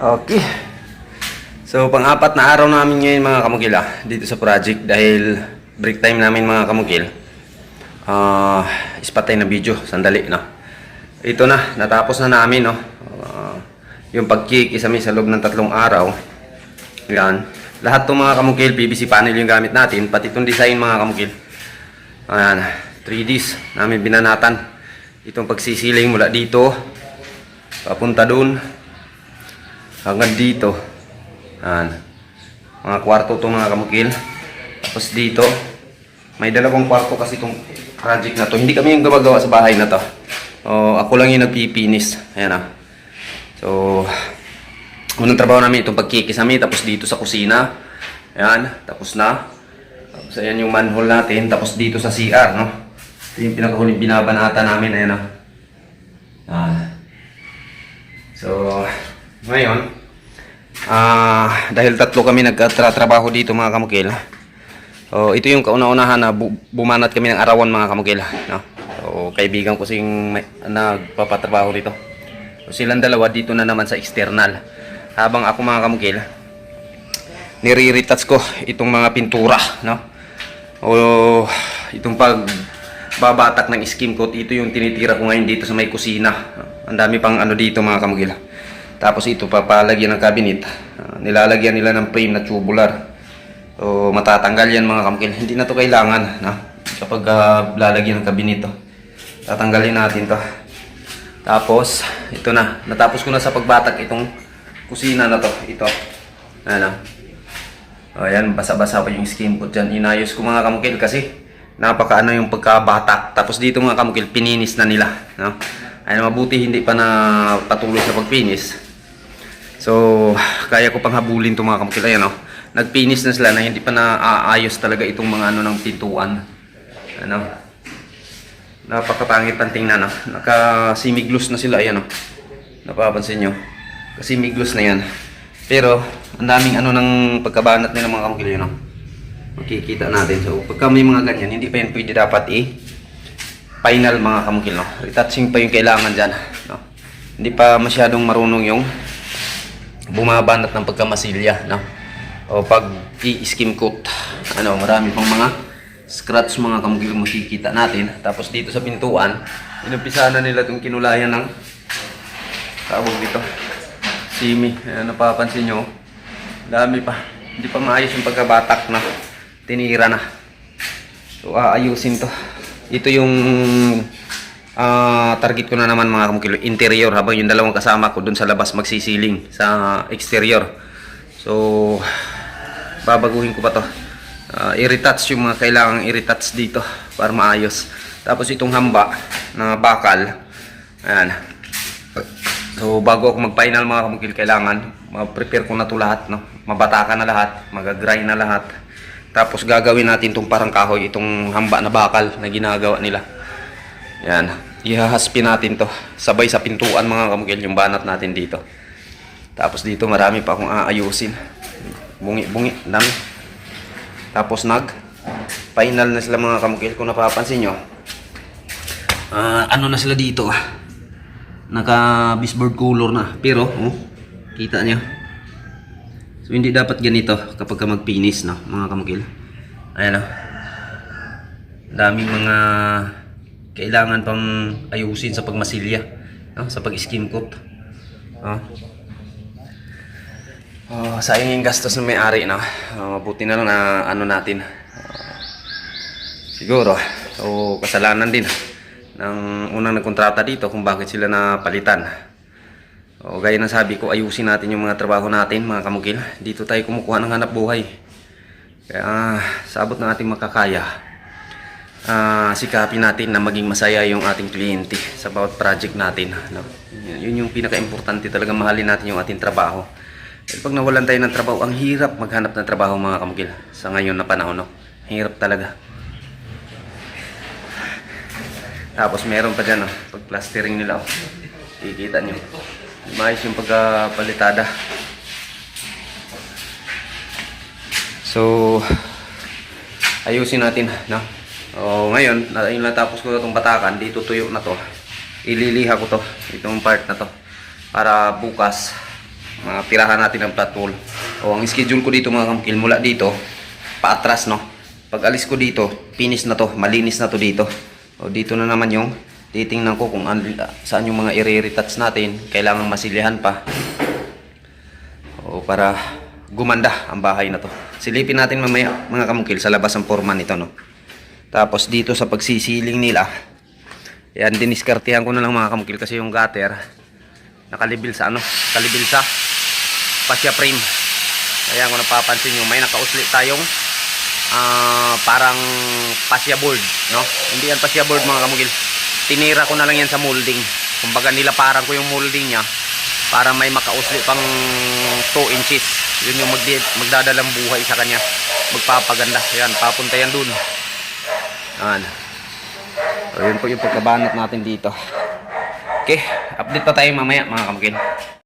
Okay. So, pang-apat na araw namin ngayon mga kamukil ah, dito sa project dahil break time namin mga kamukil. Ah, ispatay na video, sandali no. Ito na, natapos na namin no. Ah, yung pag-kick isa sa loob ng tatlong araw. Yan. Lahat ng mga kamukil, PVC panel yung gamit natin, pati itong design mga kamukil. Ayan, 3Ds namin binanatan. Itong pagsisiling mula dito, papunta dun, hanggang dito. Ayan. Mga kwarto to mga kamukil. Tapos dito, may dalawang kwarto kasi itong project na to. Hindi kami yung gumagawa sa bahay na to. O, ako lang yung nagpipinis. Ayan ah. So, unang trabaho namin itong pagkikisami. Tapos dito sa kusina. Ayan, tapos na. Tapos ayan yung manhole natin. Tapos dito sa CR, no? Ito yung pinakahuling binabanata namin. Ayan ah. Ah. So, ngayon, ah dahil tatlo kami nagtatrabaho dito mga kamukil. Oh, ito yung kauna-unahan na bu- bumanat kami ng arawan mga kamukil, no? So, kaibigan ko sing nagpapatrabaho dito. So, silang dalawa dito na naman sa external. Habang ako mga kamukil, nire-retouch ko itong mga pintura, no? O itong pag babatak ng skim coat, ito yung tinitira ko ngayon dito sa may kusina. Ang dami pang ano dito mga kamugila. Tapos ito papalagyan ng cabinet. Ah, nilalagyan nila ng frame na tubular. So matatanggal yan mga kamugila. Hindi na to kailangan no? kapag ah, lalagyan ng cabinet to. Tatanggalin natin to. Tapos ito na. Natapos ko na sa pagbatak itong kusina na to. Ito. Ano? O yan, basa-basa pa yung skin ko dyan. Inayos ko mga kamukil kasi napaka ano yung pagkabatak. Tapos dito mga kamukil, pininis na nila. No? Ay mabuti hindi pa na patuloy sa pagpinis. So, kaya ko pang habulin itong mga kamukil. Ayan o, nagpinis na sila na hindi pa na aayos talaga itong mga ano ng pintuan. Ano? Napakapangit ang tingnan. No? Naka-simiglos na sila. Ayan o. Napapansin nyo. Kasi miglos na yan. Pero, ang daming ano ng pagkabanat nila mga kamukil yun, no? Makikita natin. So, pagka may mga ganyan, hindi pa yan pwede dapat i final mga kamukil, no? Retouching pa yung kailangan dyan, no? Hindi pa masyadong marunong yung bumabanat ng pagkamasilya, no? O pag i-skim coat, ano, marami pang mga scratch mga kamukil makikita natin. Tapos dito sa pintuan, inumpisa na nila itong kinulayan ng tawag dito simi. Ayan, napapansin nyo. Dami pa. Hindi pa maayos yung pagkabatak na tinira na. So, aayusin to. Ito yung ah, target ko na naman mga kamukilo. Interior habang yung dalawang kasama ko dun sa labas magsisiling sa exterior. So, babaguhin ko pa to. Ah, i-retouch yung mga kailangang i-retouch dito para maayos. Tapos itong hamba na bakal. Ayan. So bago ako mag-final mga kamukil, kailangan ma-prepare ko na to lahat, no? Mabatakan na lahat, mag-grind na lahat. Tapos gagawin natin tong parang kahoy, itong hamba na bakal na ginagawa nila. Yan. Ihahaspin natin to. Sabay sa pintuan mga kamukil, yung banat natin dito. Tapos dito marami pa akong aayusin. Bungi-bungi, dami. Tapos nag final na sila mga kamukil kung napapansin nyo. Ah, ano na sila dito ah naka bisboard color na pero oh, kita nyo so hindi dapat ganito kapag ka magpinis no mga kamukil ayan oh. daming mga kailangan pang ayusin sa pagmasilya no? sa pag skim coat oh. Oh, sayang yung gastos ng may-ari no? oh, mabuti na lang na ano natin Ah, siguro so kasalanan din ng unang nagkontrata dito kung bakit sila napalitan. O gaya ng sabi ko, ayusin natin yung mga trabaho natin, mga kamukil. Dito tayo kumukuha ng hanap buhay. Kaya ah, sa abot ng ating makakaya, ah, sikapin natin na maging masaya yung ating kliyente sa bawat project natin. No? Yun yung pinaka-importante talaga mahalin natin yung ating trabaho. Dahil pag nawalan tayo ng trabaho, ang hirap maghanap ng trabaho mga kamukil sa ngayon na panahon. No? Hirap talaga. Tapos meron pa dyan, oh, pag plastering nila, oh. Kikita nyo. Maayos yung pagkapalitada. So, ayusin natin, no? O, ngayon, na, yung natapos ko itong batakan, dito tuyo na to. Ililiha ko to, itong part na to. Para bukas, mga tirahan natin ng flat wall. O ang schedule ko dito mga kamukil, mula dito, paatras no. Pag alis ko dito, finish na to, malinis na to dito. O dito na naman yung titingnan ko kung an- saan yung mga i-retouch natin, kailangan masilihan pa. O para gumanda ang bahay na to. Silipin natin mamaya mga kamukil sa labas ang forma nito no. Tapos dito sa pagsisiling nila, yan diniskartehan ko na lang mga kamukil kasi yung gutter nakalibil sa ano, nakalibil sa fascia frame. Kaya kung napapansin nyo, may nakausli tayong ah, parang fascia board, no? Hindi yan fascia board mga kamukil. Tinira ko na lang yan sa molding. Kumbaga nila parang ko yung molding niya para may makausli pang 2 inches. Yun yung magdadalang buhay sa kanya. Magpapaganda. Yan, papunta yan dun. Yan. So, po yung pagkabanat natin dito. Okay, update pa tayo mamaya mga kamukil.